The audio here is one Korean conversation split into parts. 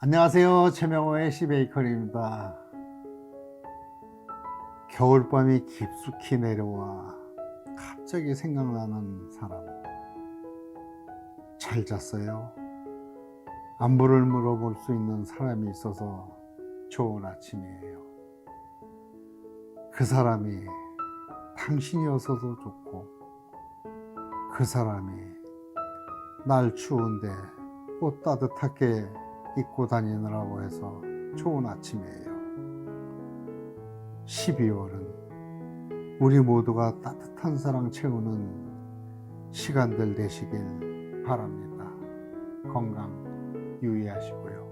안녕하세요. 최명호의 시베이커리입니다. 겨울밤이 깊숙이 내려와 갑자기 생각나는 사람. 잘 잤어요? 안부를 물어볼 수 있는 사람이 있어서 좋은 아침이에요. 그 사람이 당신이어서도 좋고, 그 사람이 날 추운데 옷 따뜻하게 입고 다니느라고 해서 좋은 아침이에요. 12월은 우리 모두가 따뜻한 사랑 채우는 시간들 되시길 바랍니다. 건강 유의하시고요.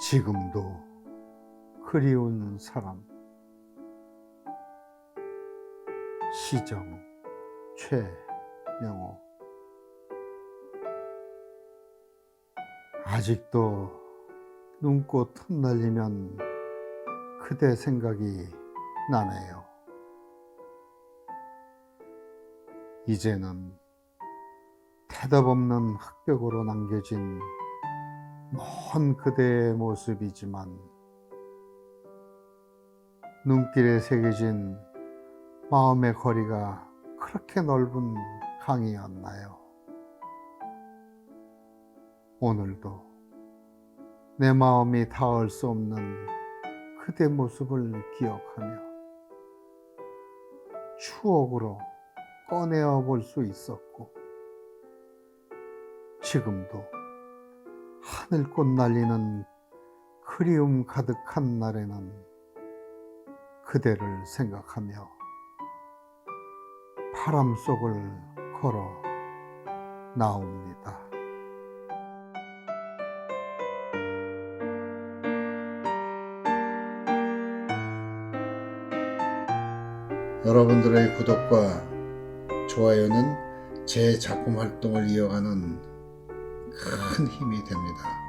지금도 그리운 사람 시정 최명호 아직도 눈꽃 흩날리면 그대 생각이 나네요. 이제는 대답 없는 흑벽으로 남겨진 먼 그대의 모습이지만 눈길에 새겨진 마음의 거리가 그렇게 넓은 강이었나요? 오늘도 내 마음이 닿을 수 없는 그대 모습을 기억하며 추억으로 꺼내어 볼 수 있었고 지금도 하늘꽃 날리는 그리움 가득한 날에는 그대를 생각하며 바람 속을 걸어 나옵니다. 여러분들의 구독과 좋아요는 제 작품 활동을 이어가는 큰 힘이 됩니다.